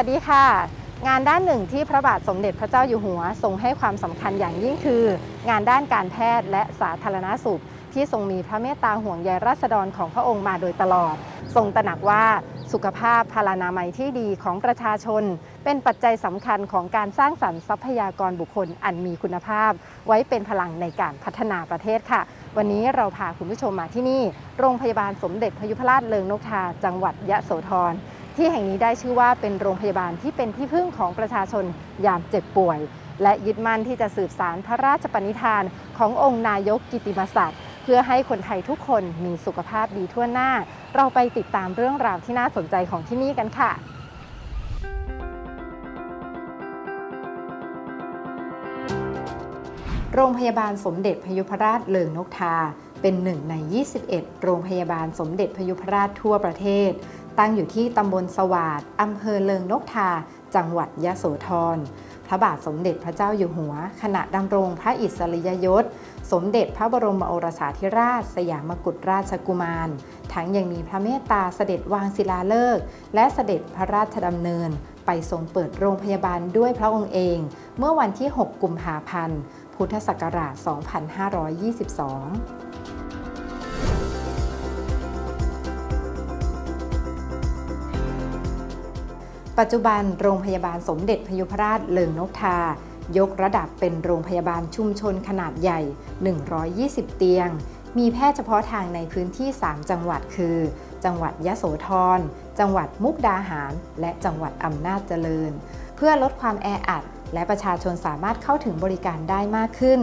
วัสดีค่ะ งานด้านหนึ่งที่พระบาทสมเด็จพระเจ้าอยู่หัว ทรงให้ความสำคัญอย่างยิ่งคือ งานด้านการแพทย์และสาธารณสุข ที่ทรงมีพระเมตตาห่วงใยราษฎรของพระองค์มาโดยตลอด ทรงตระหนักว่าสุขภาพพลานามัยที่ดีของประชาชน เป็นปัจจัยสำคัญของการสร้างสรรค์ทรัพยากรบุคคลอันมีคุณภาพ ไว้เป็นพลังในการพัฒนาประเทศค่ะ วันนี้เราพาคุณผู้ชมมาที่นี่ โรงพยาบาลสมเด็จพยุพราชเลิงนกทาจังหวัดยะโสธร ที่แห่งนี้ได้ชื่อว่าเป็นโรงพยาบาลที่เป็นที่พึ่งของประชาชนยามเจ็บป่วย และยึดมั่นที่จะสืบสารพระราชปณิธานขององค์นายกกิติมศักดิ์เพื่อให้คนไทยทุกคนมีสุขภาพดีทั่วหน้า เราไปติดตามเรื่องราวที่น่าสนใจของที่นี่กันค่ะโรงพยาบาลสมเด็จพยุพราชเลิงนกทา เป็นหนึ่งใน 21 โรงพยาบาลสมเด็จพยุพราชทั่วประเทศ ตั้งอยู่ที่ตำบลสวาดอำเภอเลิงนกทา จังหวัดยะโสธร พระบาทสมเด็จพระเจ้าอยู่หัว ขณะดำรงพระอิสริยยศ สมเด็จพระบรมโอรสาธิราช สยามกุฎราชกุมาร ทั้งยังมีพระเมตตาเสด็จวางศิลาฤกษ์และเสด็จพระราชดำเนิน ไปทรงเปิดโรงพยาบาลด้วยพระองค์เอง เมื่อวันที่ 6 กุมภาพันธ์ พุทธศักราช 2522 ปัจจุบันโรงพยาบาลสมเด็จพยุพราชเลิงนกทา ยกระดับเป็นโรงพยาบาลชุมชนขนาดใหญ่ 120 เตียง มีแพทย์เฉพาะทางในพื้นที่ 3 จังหวัดคือ จังหวัดยะโสธร จังหวัดมุกดาหาร และจังหวัดอำนาจเจริญ เพื่อลดความแออัดและประชาชนสามารถเข้าถึงบริการได้มากขึ้น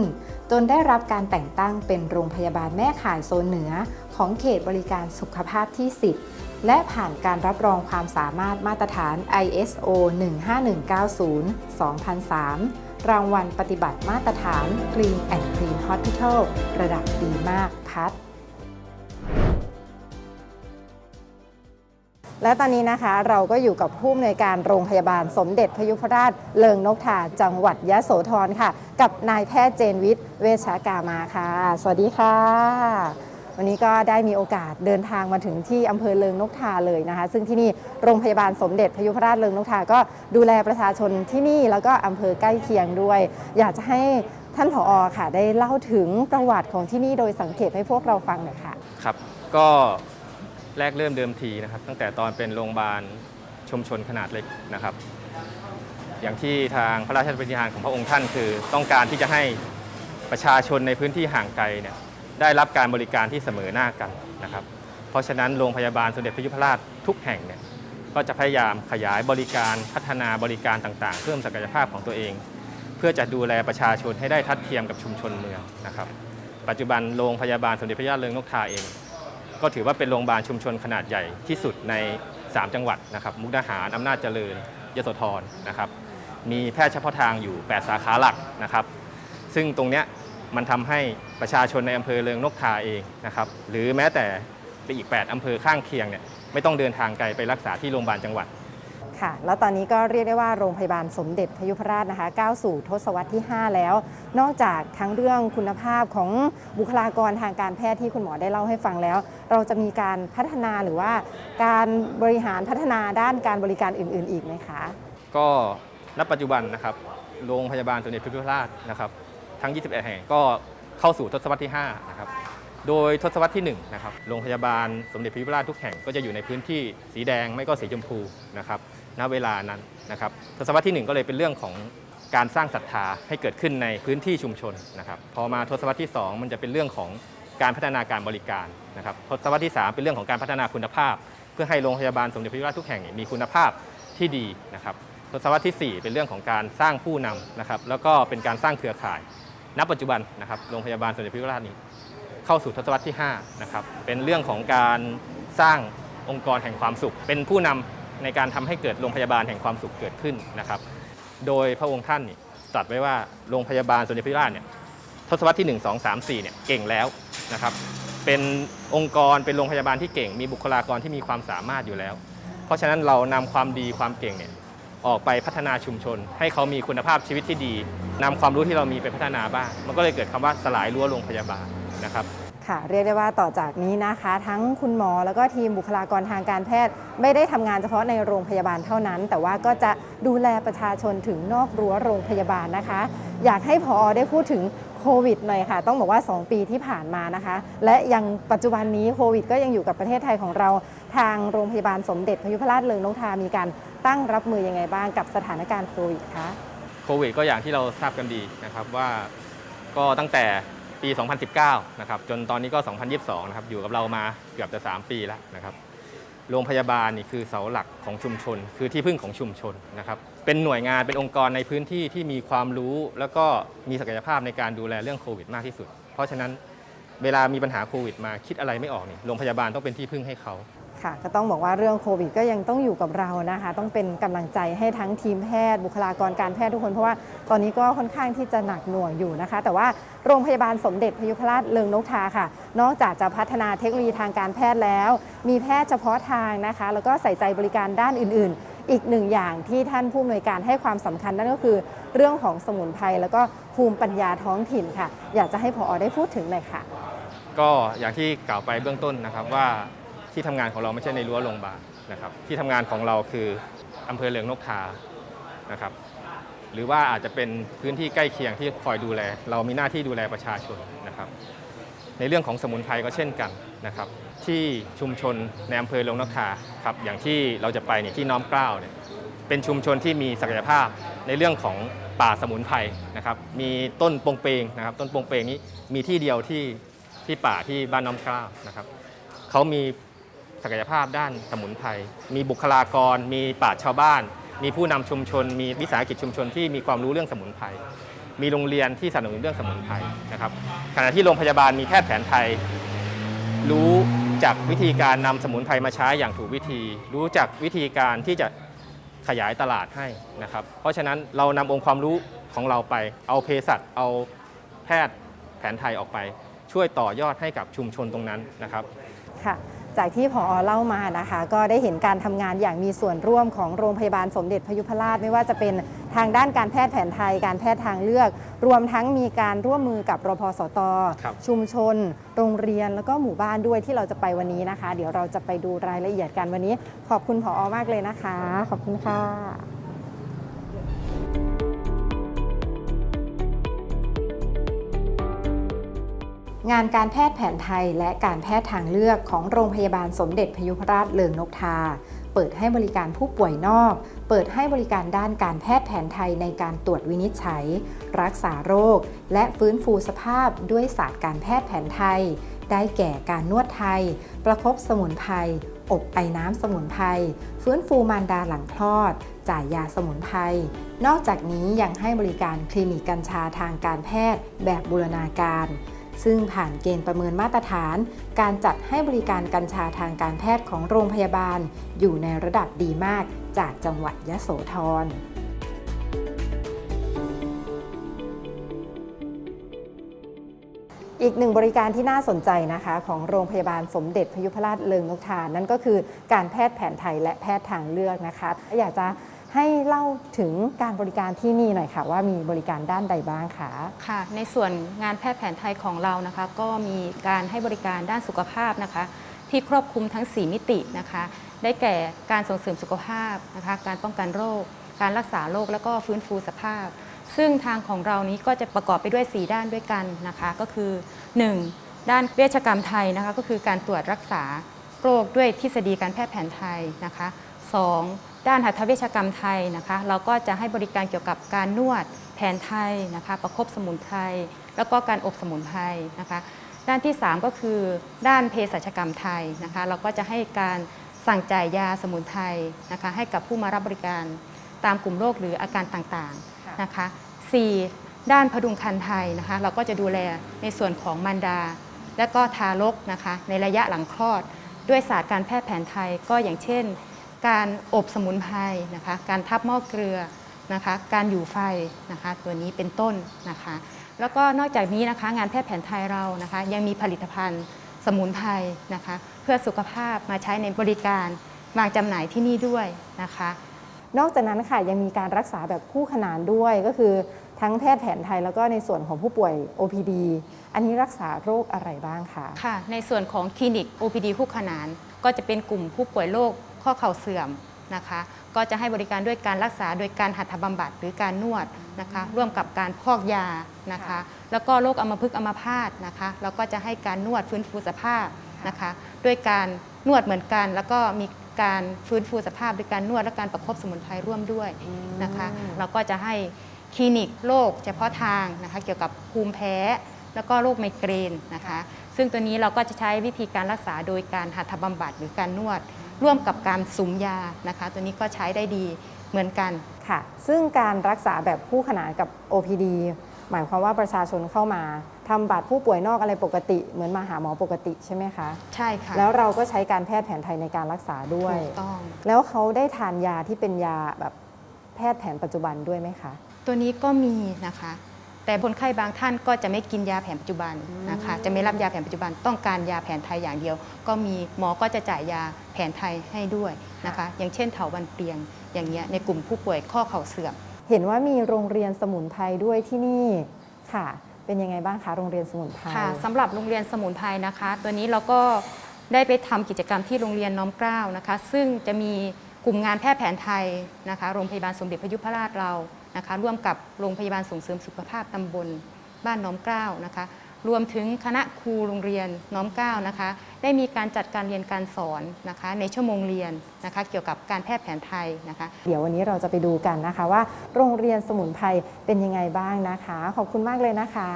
จนได้รับการแต่งตั้งเป็นโรงพยาบาลแม่ข่ายโซนเหนือ ของเขตบริการสุขภาพที่ 10 และผ่านการรับรองความสามารถมาตรฐาน ISO 15190 2003 รางวัลปฏิบัติมาตรฐาน Green and Clean Hospital ระดับดีมากพัดและตอนนี้นะคะเราก็อยู่กับผู้อำนวยการโรงพยาบาลสมเด็จพยุพราชเลิงนกทาจังหวัดยะโสธรค่ะ กับนายแพทย์เจนวิทย์เวชากามาค่ะ สวัสดีค่ะ วันนี้ก็ได้มีโอกาสเดินทางมาถึงที่อำเภอเลิงนกทาเลยนะคะ ซึ่งที่นี่โรงพยาบาลสมเด็จพยุพราชเลิงนกทาก็ดูแลประชาชนที่นี่แล้วก็อำเภอใกล้เคียงด้วย อยากจะให้ท่านผอค่ะได้เล่าถึงประวัติของที่นี่โดยสังเกตให้พวกเราฟังหน่อยค่ะครับ ก็แรกเริ่มเดิมทีนะครับ ตั้งแต่ตอนเป็นโรงพยาบาลชุมชนขนาดเล็กนะครับ อย่างที่ทางพระราชปฏิญาณของพระองค์ท่านคือ ต้องการที่จะให้ประชาชนในพื้นที่ห่างไกลเนี่ย ได้รับการบริการที่เสมอหน้ากันนะครับ เพราะฉะนั้นโรงพยาบาลสมเด็จพระยุพราชทุกแห่งเนี่ยก็จะพยายามขยายบริการพัฒนาบริการต่างๆ เพิ่มศักยภาพของตัวเอง เพื่อจะดูแลประชาชนให้ได้ทัดเทียมกับชุมชนเมืองนะครับ ปัจจุบันโรงพยาบาลสมเด็จพระยาเริงนกทาเอง ก็ถือว่าเป็นโรงพยาบาลชุมชนขนาดใหญ่ที่สุดใน 3 จังหวัดนะครับ มุกดาหารอำนาจเจริญยโสธรนะครับ มีแพทย์เฉพาะทางอยู่ 8 สาขาหลักนะครับ ซึ่งตรงเนี้ย มันทำให้ประชาชนในอำเภอเริงนกทาเองนะครับหรือแม้แต่ไปอีก 8อำเภอข้างเคียงเนี่ยไม่ต้องเดินทางไกลไปรักษาที่โรงพยาบาลจังหวัดค่ะแล้วตอนนี้ก็เรียกได้ว่าโรงพยาบาลสมเด็จพยุพราชนะคะก้าวสู่ทศวรรษที่ 5 แล้ว นอกจากทั้งเรื่องคุณภาพของบุคลากรทางการแพทย์ที่คุณหมอได้เล่าให้ฟังแล้ว เราจะมีการพัฒนาหรือว่าการบริหารพัฒนาด้านการบริการอื่น ๆ อีกไหมคะ ก็ณปัจจุบันนะครับโรงพยาบาลสมเด็จพระยุพราชนะครับ ทั้ง 21 แห่งก็เข้าสู่ทศวรรษที่ 5 นะครับ โดยทศวรรษที่ 1 นะครับ โรงพยาบาลสมเด็จพระยุพราชทุกแห่งก็จะอยู่ในพื้นที่สีแดงไม่ก็สีชมพูนะครับ ณ เวลานั้นนะครับ ทศวรรษที่ 1 ก็เลยเป็นเรื่องของการสร้างศรัทธาให้เกิดขึ้นในพื้นที่ชุมชนนะครับ พอมาทศวรรษที่ 2 มันจะเป็นเรื่องของการพัฒนาการบริการนะครับ ทศวรรษที่ 3 เป็นเรื่องของการพัฒนาคุณภาพ เพื่อให้โรงพยาบาลสมเด็จพระยุพราชทุกแห่งมีคุณภาพที่ดีนะครับ ทศวรรษที่ 4 เป็นเรื่องของการสร้างผู้นำนะครับ แล้วก็เป็นการสร้างเครือข่าย ณปัจจุบันนะครับโรงพยาบาลสมเด็จพระยุพราชนี้เข้าสู่ทศวรรษที่5นะครับเป็นเรื่องของการสร้างองค์กรแห่งความสุข เป็นผู้นำในการทำให้เกิดโรงพยาบาลแห่งความสุขเกิดขึ้นนะครับ โดยพระองค์ท่านนี่ตรัสไว้ว่าโรงพยาบาลสมเด็จพระยุพราชเนี่ยทศวรรษที่ 1 2 3 4เนี่ยเก่งแล้วนะครับเป็นองค์กรเป็นโรงพยาบาลที่เก่ง มีบุคลากรที่มีความสามารถอยู่แล้ว เพราะฉะนั้นเรานำความดีความเก่งเนี่ย ออกไปพัฒนาชุมชน ให้เขามีคุณภาพชีวิตที่ดีนำความรู้ที่เรามีไปพัฒนาบ้าง มันก็เลยเกิดคำว่าสลายรั้วโรงพยาบาลนะครับค่ะเรียกได้ว่าต่อจากนี้นะคะ ทั้งคุณหมอแล้วก็ทีมบุคลากรทางการแพทย์ ไม่ได้ทำงานเฉพาะในโรงพยาบาลเท่านั้น แต่ว่าก็จะดูแลประชาชนถึงนอกรั้วโรงพยาบาลนะคะ อยากให้พอได้พูดถึง ควิดหน่อยค่ะ ต้องบอกว่า 2 ปีที่ผ่านมานะคะ และยังปัจจุบันนี้โควิด ก็ยังอยู่กับประเทศไทยของเราทางโรงพยาบาลสมเด็จพยุพราชเลิงนกทามีการตั้งรับมือยังไงบ้างกับสถานการณ์โควิดคะโควิด ก็อย่างที่เราทราบกันดีนะครับว่าก็ตั้งแต่ปี 2019 นะครับจนตอนนี้ก็ 2022 นะครับอยู่กับเรามาเกือบจะ 3 ปีแล้วนะครับ โรงพยาบาลนี่คือเสาหลักของชุมชน คือที่พึ่งของชุมชนนะครับเป็นหน่วยงานเป็นองค์กรในพื้นที่ที่มีความรู้ แล้วก็มีศักยภาพในการดูแลเรื่องโควิดมากที่สุด เพราะฉะนั้นเวลามีปัญหาโควิดมาคิดอะไรไม่ออกนี่โรงพยาบาลต้องเป็นที่พึ่งให้เขา ค่ะก็ต้องบอกว่าเรื่องโควิดก็ยังต้องอยู่กับเรานะคะ ต้องเป็นกำลังใจให้ทั้งทีมแพทย์ บุคลากรการแพทย์ทุกคน เพราะว่าตอนนี้ก็ค่อนข้างที่จะหนักหน่วงอยู่นะคะ แต่ว่าโรงพยาบาลสมเด็จพยุพราชเลิงนกทาค่ะ นอกจากจะพัฒนาเทคโนโลยีทางการแพทย์แล้ว มีแพทย์เฉพาะทางนะคะ แล้วก็ใส่ใจบริการด้านอื่น ๆ อีกหนึ่งอย่างที่ท่านผู้อำนวยการให้ความสำคัญนั่นก็คือ เรื่องของสมุนไพรแล้วก็ภูมิปัญญาท้องถิ่นค่ะ อยากจะให้พอได้พูดถึงหน่อยค่ะ ก็อย่างที่กล่าวไปเบื้องต้นนะครับว่า ที่ทำงานของเราไม่ใช่ในรั้วโรงพยาบาลนะครับ ที่ทำงานของเราคืออำเภอเลืองนกทานะครับ หรือว่าอาจจะเป็นพื้นที่ใกล้เคียงที่คอยดูแล เรามีหน้าที่ดูแลประชาชนนะครับ ในเรื่องของสมุนไพรก็เช่นกันนะครับ ที่ชุมชนในอำเภอเลืองนกทาครับอย่างที่เราจะไปเนี่ยที่น้อมเกล้าเนี่ยเป็นชุมชนที่มีศักยภาพในเรื่องของป่าสมุนไพรนะครับ มีต้นปงเปงนะครับ ต้นปงเปงนี้มีที่เดียวที่ที่ป่าที่บ้านน้อมเกล้านะครับเขามี ศักยภาพด้านสมุนไพร มีบุคลากร มีป่าชาวบ้าน มีผู้นำชุมชน มีวิสาหกิจชุมชนที่มีความรู้เรื่องสมุนไพร มีโรงเรียนที่สนับสนุนเรื่องสมุนไพรนะครับ ขณะที่โรงพยาบาลมีแพทย์แผนไทย รู้จากวิธีการนำสมุนไพรมาใช้อย่างถูกวิธี รู้จักวิธีการที่จะขยายตลาดให้นะครับ เพราะฉะนั้นเรานำองค์ความรู้ของเราไป เอาเภสัช เอาแพทย์แผนไทยออกไป ช่วยต่อยอดให้กับชุมชนตรงนั้นนะครับ ค่ะ จากที่ผอเล่ามานะคะ ก็ได้เห็นการทำงานอย่างมีส่วนร่วมของโรงพยาบาลสมเด็จพยุพราชไม่ว่าจะเป็นทางด้านการแพทย์แผนไทย การแพทย์ทางเลือก รวมทั้งมีการร่วมมือกับรพสต ครับ ชุมชน โรงเรียนแล้วก็หมู่บ้านด้วยที่เราจะไปวันนี้นะคะ เดี๋ยวเราจะไปดูรายละเอียดกันวันนี้ ขอบคุณผอมากเลยนะคะ ขอบคุณค่ะ งานการแพทย์แผนไทยและการแพทย์ทางเลือกของโรงพยาบาลสมเด็จพยุพราชเลิงนกทา เปิดให้บริการผู้ป่วยนอก เปิดให้บริการด้านการแพทย์แผนไทยในการตรวจวินิจฉัย รักษาโรค และฟื้นฟูสภาพด้วยศาสตร์การแพทย์แผนไทย ได้แก่การนวดไทย ประคบสมุนไพรอบไอน้ำสมุนไพรฟื้นฟูมารดาหลังคลอด จ่ายยาสมุนไพรนอกจากนี้ยังให้บริการคลินิกกัญชาทางการแพทย์แบบบูรณาการ ซึ่งผ่านเกณฑ์ประเมินมาตรฐาน การจัดให้บริการกัญชาทางการแพทย์ของโรงพยาบาล อยู่ในระดับดีมากจากจังหวัดยะโสธรอีกหนึ่งบริการที่น่าสนใจนะคะ ของโรงพยาบาลสมเด็จพยุพราชเลิงนกทานั่นก็คือการแพทย์แผนไทยและแพทย์ทางเลือกนะคะ อยากจะ ให้เล่าถึงการบริการที่นี่หน่อยค่ะ ว่ามีบริการด้านใดบ้างคะค่ะ ในส่วนงานแพทย์แผนไทยของเรานะคะ ก็มีการให้บริการด้านสุขภาพนะคะ ที่ครอบคลุมทั้ง 4 มิตินะคะ ได้แก่การส่งเสริมสุขภาพนะคะ การป้องกันโรค การรักษาโรคแล้วก็ฟื้นฟูสภาพ ซึ่งทางของเรานี้ก็จะประกอบไปด้วย 4 ด้านด้วยกันนะคะ ก็คือ 1. ด้านเวชกรรมไทยนะคะ ก็คือการตรวจรักษาโรคด้วยทฤษฎีการแพทย์แผนไทยนะคะ 2. ด้านหัตถเวชกรรมไทยนะคะ เราก็จะให้บริการเกี่ยวกับการนวดแผนไทยนะคะ ประคบสมุนไพรแล้วก็การอบสมุนไพรนะคะ ด้านที่ 3 ก็คือด้านเภสัชกรรมไทยนะคะ เราก็จะให้การสั่งจ่ายยาสมุนไพรนะคะ ให้กับผู้มารับบริการตามกลุ่มโรคหรืออาการต่างๆนะคะ 4. ด้านพดุงครรภ์ไทยนะคะ เราก็จะดูแลในส่วนของมารดา และก็ทารกนะคะ ในระยะหลังคลอด ด้วยศาสตร์การแพทย์แผนไทยก็อย่างเช่น การอบสมุนไพรนะคะ การทับหม้อเกลือนะคะ การอยู่ไฟนะคะตัวนี้เป็นต้นนะคะ แล้วก็นอกจากนี้นะคะงานแพทย์แผนไทยเรานะคะ ยังมีผลิตภัณฑ์สมุนไพรนะคะ เพื่อสุขภาพมาใช้ในบริการวางจำหน่ายที่นี่ด้วยนะคะ นอกจากนั้นค่ะยังมีการรักษาแบบคู่ขนานด้วยก็คือทั้งแพทย์แผนไทยแล้วก็ในส่วนของผู้ป่วย OPD อันนี้รักษาโรคอะไรบ้างคะ ค่ะ ในส่วนของคลินิก OPD คู่ขนาน ก็จะเป็นกลุ่มผู้ป่วยโรค ข้อเข่าเสื่อมนะคะ ก็จะให้บริการด้วยการรักษาโดยการหัตถบำบัดหรือการนวดนะคะ ร่วมกับการพอกยานะคะ แล้วก็โรคอัมพฤกษ์อัมพาตนะคะเราก็จะให้การนวดฟื้นฟูสภาพนะคะ ด้วยการนวดเหมือนกัน แล้วก็มีการฟื้นฟูสภาพด้วยการนวดและการประคบสมุนไพรร่วมด้วยนะคะ เราก็จะให้คลินิกโรคเฉพาะทางนะคะ เกี่ยวกับภูมิแพ้ แล้วก็โรคไมเกรนนะคะ ซึ่งตัวนี้เราก็จะใช้วิธีการรักษาโดยการหัตถบำบัดหรือการนวด ร่วมกับการสุมยานะคะ ตัวนี้ก็ใช้ได้ดีเหมือนกัน ค่ะ ซึ่งการรักษาแบบคู่ขนานกับ OPD หมายความว่าประชาชนเข้ามาทำบัตรผู้ป่วยนอกอะไรปกติ เหมือนมาหาหมอปกติใช่ไหมคะ ใช่ค่ะ แล้วเราก็ใช้การแพทย์แผนไทยในการรักษาด้วย ถูกต้อง แล้วเขาได้ทานยาที่เป็นยาแบบแพทย์แผนปัจจุบันด้วยไหมคะ ตัวนี้ก็มีนะคะ แต่คนไข้บางท่านก็จะไม่กินยาแผนปัจจุบันนะคะ จะไม่รับยาแผนปัจจุบัน ต้องการยาแผนไทยอย่างเดียว ก็มีหมอก็จะจ่ายยาแผนไทยให้ด้วยนะคะ อย่างเช่นเถาวันเปลียงอย่างเงี้ยในกลุ่มผู้ป่วยข้อเข่าเสื่อม เห็นว่ามีโรงเรียนสมุนไพรด้วยที่นี่ค่ะ เป็นยังไงบ้างคะโรงเรียนสมุนไพรค่ะสำหรับโรงเรียนสมุนไพรนะคะ ตัวนี้เราก็ได้ไปทำกิจกรรมที่โรงเรียนน้อมเกล้านะคะ ซึ่งจะมีกลุ่มงานแพทย์แผนไทยนะคะ โรงพยาบาลสมเด็จพระยุพราชเรา นะคะร่วมกับโรงพยาบาลส่งเสริมสุขภาพตำบลบ้านน้อมเกล้านะคะรวมถึงคณะครูโรงเรียนน้อมเกล้านะคะได้มีการจัดการเรียนการสอนนะคะในชั่วโมงเรียนนะคะเกี่ยวกับการแพทย์แผนไทยนะคะเดี๋ยววันนี้เราจะไปดูกันนะคะว่า โรงเรียนสมุนไพรเป็นยังไงบ้างนะคะ ขอบคุณมากเลยนะคะ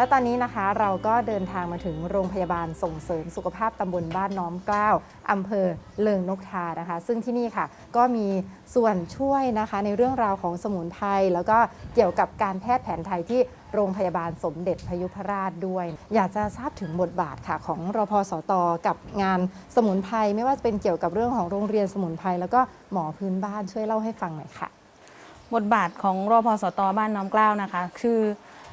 และตอนนี้นะคะเราก็เดินทางมาถึงโรงพยาบาลส่งเสริมสุขภาพตำบลบ้านน้อมเกล้าอำเภอเลิงนกทานะคะ ซึ่งที่นี่ค่ะก็มีส่วนช่วยนะคะในเรื่องราวของสมุนไพรแล้วก็เกี่ยวกับการแพทย์แผนไทยที่โรงพยาบาลสมเด็จพยุพราชด้วย อยากจะทราบถึงบทบาทค่ะของรพสตกับงานสมุนไพรไม่ว่าจะเป็นเกี่ยวกับเรื่องของโรงเรียนสมุนไพรแล้วก็หมอพื้นบ้านช่วยเล่าให้ฟังหน่อยค่ะ บทบาทของรพสตบ้านน้อมเกล้านะคะ คือ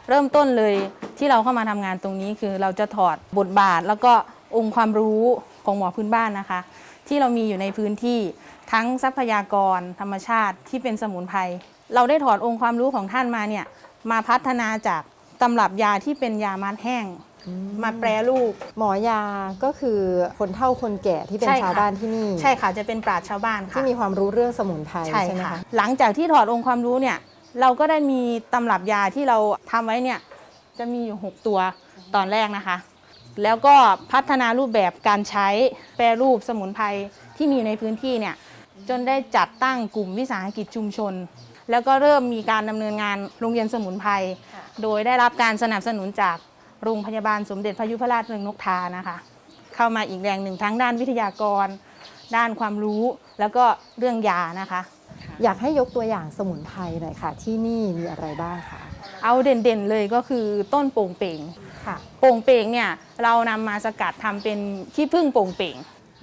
เริ่มต้นเลยที่เราเข้ามาทำงานตรงนี้คือเราจะถอดบทบาท แล้วก็องค์ความรู้ของหมอพื้นบ้านนะคะ ที่เรามีอยู่ในพื้นที่ทั้งทรัพยากร ธรรมชาติที่เป็นสมุนไพรเราได้ถอดองค์ความรู้ของท่านมาเนี่ยมาพัฒนาจากตำรับยาที่เป็นยามัดแห้งมาแปรรูปหมอยาก็คือคนเฒ่าคนแก่ที่เป็นใช่ค่ะชาวบ้านที่นี่ ใช่ค่ะจะเป็นปราชญ์ชาวบ้านค่ะที่มีความรู้เรื่องสมุนไพรใช่ใช่ไหมค่ะคะหลังจากที่ถอดองค์ความรู้เนี่ย เราก็ได้มีตำรับยาที่เราทำไว้เนี่ยจะมีอยู่ 6 ตัวตอนแรกนะคะ แล้วก็พัฒนารูปแบบการใช้แปรรูปสมุนไพรที่มีอยู่ในพื้นที่เนี่ยจนได้จัดตั้งกลุ่มวิสาหกิจชุมชน แล้วก็เริ่มมีการดำเนินงานโรงเรียนสมุนไพรโดยได้รับการสนับสนุนจากโรงพยาบาลสมเด็จพระยุพราชเริงนกทานะคะ เข้ามาอีกแรงหนึ่งทั้งด้านวิทยากร ด้านความรู้แล้วก็เรื่องยานะคะ อยากให้ยกตัวอย่างสมุนไพรหน่อยค่ะ ที่นี่มีอะไรบ้างคะเอาเด่นๆเลยก็คือต้นโป่งเป่งค่ะ โป่งเป่งเนี่ยเรานำมาสกัดทำเป็นขี้ผึ้งโป่งเป่ง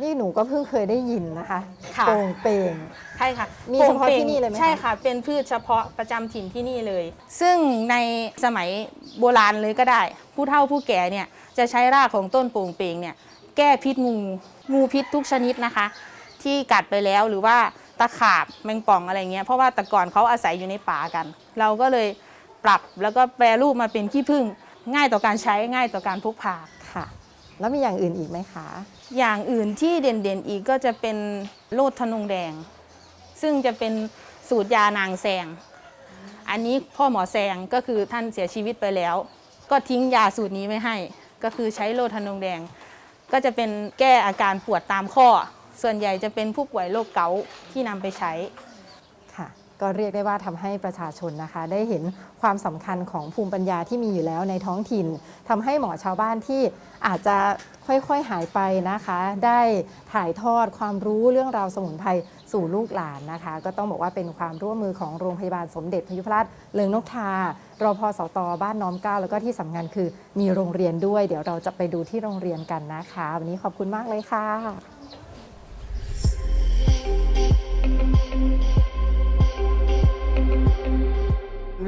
นี่หนูก็เพิ่งเคยได้ยินนะคะค่ะ โป่งเป่ง ใช่ค่ะมีโป่งเฉพาะป่งที่นี่เลยไหมคะ ใช่ค่ะ เป็นพืชเฉพาะประจำถิ่นที่นี่เลย ซึ่งในสมัยโบราณเลยก็ได้ ผู้เฒ่าผู้แก่เนี่ยจะใช้รากของต้นโป่งเป่งเนี่ยแก้พิษงู งูพิษทุกชนิดนะคะ ที่กัดไปแล้วหรือว่า ตะขาบแมงป่องอะไรเงี้ยเพราะว่าแต่ก่อนเขาอาศัยอยู่ในป่ากัน เราก็เลยปรับแล้วก็แปรรูปมาเป็นขี้ผึ้งง่ายต่อการใช้ง่ายต่อการพกพาค่ะ แล้วมีอย่างอื่นอีกไหมคะ อย่างอื่นที่เด่นๆอีกก็จะเป็นโลดทะนงแดง ซึ่งจะเป็นสูตรยานางแซงอันนี้พ่อหมอแซงก็คือท่านเสียชีวิตไปแล้ว ก็ทิ้งยาสูตรนี้ไว้ให้ ก็คือใช้โลดทะนงแดง ก็จะเป็นแก้อาการปวดตามข้อ ส่วนใหญ่จะเป็นผู้ป่วยโรคเกาต์ที่นำไปใช้ค่ะ ก็เรียกได้ว่าทำให้ประชาชนนะคะ ได้เห็นความสำคัญของภูมิปัญญาที่มีอยู่แล้วในท้องถิ่นทำให้หมอชาวบ้านที่อาจจะค่อยๆหายไปนะคะ ได้ถ่ายทอดความรู้เรื่องราวสมุนไพรสู่ลูกหลานนะคะ ก็ต้องบอกว่าเป็นความร่วมมือของโรงพยาบาลสมเด็จพยุพราชเลิงนกทารอพสตบ้านน้อมเกล้าแล้วก็ที่สำคัญคือมีโรงเรียนด้วย เดี๋ยวเราจะไปดูที่โรงเรียนกันนะคะ วันนี้ขอบคุณมากเลยค่ะ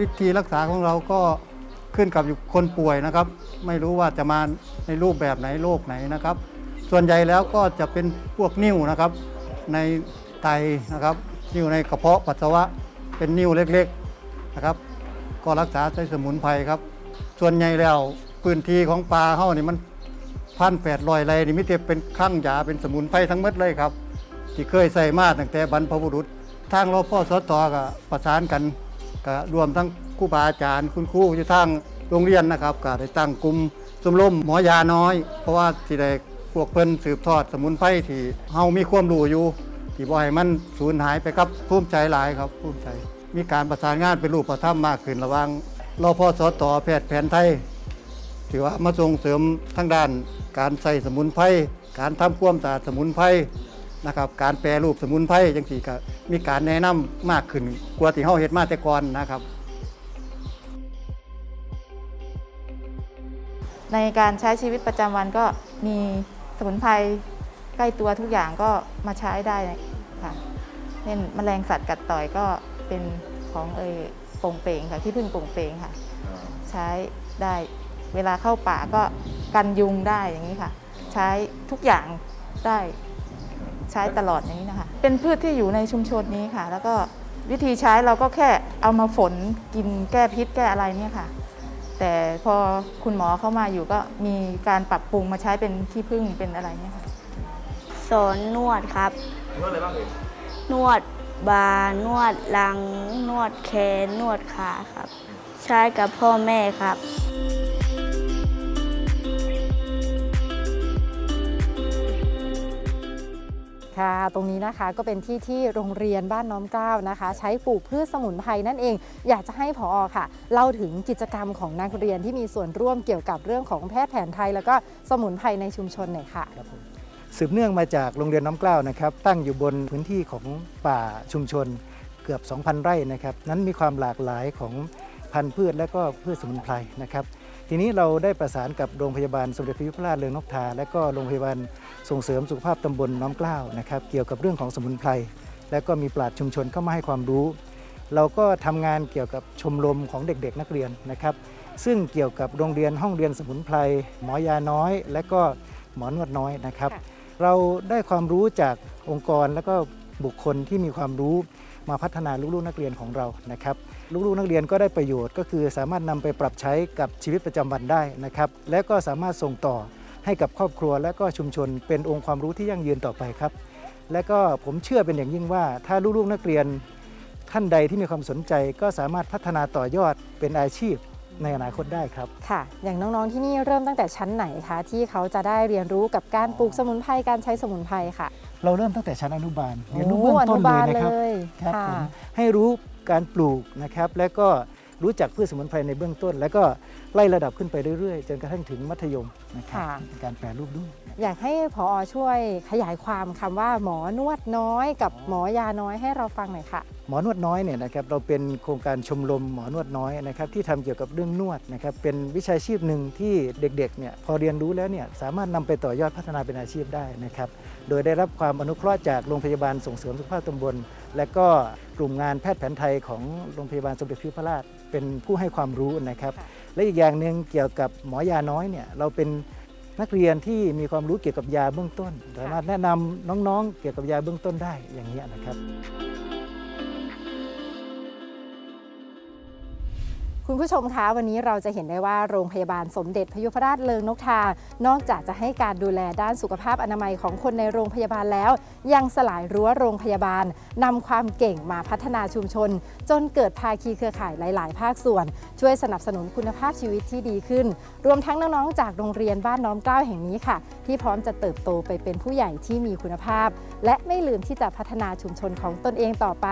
วิธีรักษาของเราก็ขึ้นกับอยู่คนป่วยนะครับ ไม่รู้ว่าจะมาในรูปแบบไหนโรคไหนนะครับ ส่วนใหญ่แล้วก็จะเป็นพวกนิ่วนะครับ ในไตนะครับนิ่วในกระเพาะปัสสาวะเป็นนิ่วเล็กๆนะครับ ก็รักษาใช้สมุนไพรครับ ส่วนใหญ่แล้วพื้นที่ของปลาเฮานี่มันพันแปดรอยไรนี่มิเตเป็นข้างยาเป็นสมุนไพรทั้งหมดเลยครับ ที่เคยใส่มาตั้งแต่บรรพบุรุษทางรพสตก็ประสานกัน ก็รวมทั้งครูบาอาจารย์ คุณครูอยู่ทางโรงเรียนนะครับก็ได้ตั้งกลุ่มชมรมหมอยาน้อย เพราะว่าที่ได้พวกเพิ่นสืบทอดสมุนไพรที่เฮามีความรู้อยู่ที่บ่ให้มันสูญหายไปครับภูมิใจหลายครับภูมิใจ มีการประสานงานเป็นรูปธรรมมากขึ้นระหว่างรพสตแพทย์แผนไทยถือว่ามาส่งเสริมทางด้านการใส่สมุนไพรการทำความสะอาดสมุนไพร นะครับการแปรรูปสมุนไพรจังสี่ก็มีการแนะนำมากขึ้นกว่าที่เฮาเฮ็ดมาแต่ก่อนนะครับ ในการใช้ชีวิตประจำวันก็มีสมุนไพรใกล้ตัวทุกอย่างก็มาใช้ได้ค่ะเช่นแมลงสัตว์กัดต่อยก็เป็นของเออโป่งเปงค่ะที่พึ่งโป่งเปงค่ะ ใช้ได้เวลาเข้าป่าก็กันยุงได้อย่างนี้ค่ะ ใช้ทุกอย่างได้ ใช้ตลอดอย่างนี้นะคะ เป็นพืชที่อยู่ในชุมชนนี้ค่ะ แล้วก็วิธีใช้เราก็แค่เอามาฝนกินแก้พิษแก้อะไรเนี่ยค่ะ แต่พอคุณหมอเข้ามาอยู่ก็มีการปรับปรุงมาใช้เป็นที่พึ่งเป็นอะไรเนี่ยค่ะ สอนนวดครับ นวดอะไรบ้างเอ่ยนวดบา นวดหลัง นวดแขน นวดขาครับ ใช้กับพ่อแม่ครับ ค่ะ ตรงนี้นะคะก็เป็นที่ที่โรงเรียนบ้านน้อมเกล้านะคะ ใช้ปลูกพืชสมุนไพรนั่นเอง อยากจะให้ผอค่ะ เล่าถึงกิจกรรมของนักเรียนที่มีส่วนร่วมเกี่ยวกับเรื่องของแพทย์แผนไทย แล้วก็สมุนไพรในชุมชนหน่อยค่ะครับผมสืบเนื่องมาจากโรงเรียนน้ำเกล้านะครับ ตั้งอยู่บนพื้นที่ของป่าชุมชนเกือบ 2,000 ไร่นะครับ นั้นมีความหลากหลายของพันธุ์พืชและก็พืชสมุนไพรนะครับ ทีนี้เราได้ประสานกับโรงพยาบาลสมเด็จพระยุพราชเรืองนกทา และก็โรงพยาบาลส่งเสริมสุขภาพตำบลน้อมเกล้านะครับเกี่ยวกับเรื่องของสมุนไพรและก็มีปราชญ์ชุมชนเข้ามาให้ความรู้ เราก็ทำงานเกี่ยวกับชมรมของเด็กๆ นักเรียนนะครับ ซึ่งเกี่ยวกับโรงเรียนห้องเรียนสมุนไพรหมอยาน้อย และก็หมอนวดน้อยนะครับค่ะเราได้ความรู้จากองค์กรและก็บุคคลที่มีความรู้มาพัฒนาลูกๆนักเรียนของเรานะครับ ลูกๆนักเรียนก็ได้ประโยชน์ ก็คือสามารถนำไปปรับใช้กับชีวิตประจำวันได้นะครับ และก็สามารถส่งต่อให้กับครอบครัวและก็ชุมชนเป็นองค์ความรู้ที่ยั่งยืนต่อไปครับ และก็ผมเชื่อเป็นอย่างยิ่งว่า ถ้าลูกๆนักเรียนท่านใดที่มีความสนใจก็สามารถพัฒนาต่อยอดเป็นอาชีพในอนาคตได้ครับ ค่ะ อย่างน้องๆที่นี่เริ่มตั้งแต่ชั้นไหนคะที่เขาจะได้เรียนรู้กับการปลูกสมุนไพรการใช้สมุนไพรค่ะ เราเริ่มตั้งแต่ชั้นอนุบาลเรียนรู้เบื้องโอต้นนุเลบายลนะครับเลยครับค่ะผมให้รู้ การปลูกนะครับ และก็รู้จักพืชสมุนไพรในเบื้องต้น แล้วก็ไล่ระดับขึ้นไปเรื่อยๆ จนกระทั่งถึงมัธยมนะครับค่ะเป็นการแปรรูปด้วย อยากให้ผอช่วยขยายความคำว่าหมอนวดน้อยกับหมอยาน้อยให้เราฟังหน่อยค่ะ หมอนวดน้อยเนี่ยนะครับเราเป็นโครงการชมรมหมอนวดน้อยนะครับที่ทำเกี่ยวกับเรื่องนวดนะครับเป็นวิชาชีพหนึ่งที่เด็กๆเนี่ยพอเรียนรู้แล้วเนี่ยสามารถนำไปต่อยอดพัฒนาเป็นอาชีพได้นะครับโดยได้รับความอนุเคราะห์จากโรงพยาบาลส่งเสริมสุขภาพตำบล และก็กลุ่มงานแพทย์แผนไทยของโรงพยาบาลสมเด็จพระยุพราชเป็นผู้ให้ความรู้นะครับ และอีกอย่างหนึ่งเกี่ยวกับหมอยาน้อยเนี่ยเราเป็นนักเรียนที่มีความรู้เกี่ยวกับยาเบื้องต้น สามารถแนะนำน้องๆ เกี่ยวกับยาเบื้องต้นได้อย่างนี้นะครับ คุณผู้ชมคะวันนี้เราจะเห็นได้ว่าโรงพยาบาลสมเด็จพยุพราชเลิงนกทา นอกจากจะให้การดูแลด้านสุขภาพอนามัยของคนในโรงพยาบาลแล้ว ยังสลายรั้วโรงพยาบาลนำความเก่งมาพัฒนาชุมชน จนเกิดภาคีเครือข่ายหลาย ๆ ภาคส่วน ช่วยสนับสนุนคุณภาพชีวิตที่ดีขึ้น รวมทั้งน้อง ๆ จากโรงเรียนบ้านน้อมเกล้าแห่งนี้ค่ะ ที่พร้อมจะเติบโตไปเป็นผู้ใหญ่ที่มีคุณภาพ และไม่ลืมที่จะพัฒนาชุมชนของตนเองต่อไป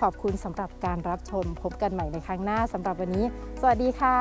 ขอบคุณสำหรับการรับชมพบกันใหม่ในครั้งหน้าสำหรับวันนี้สวัสดีค่ะ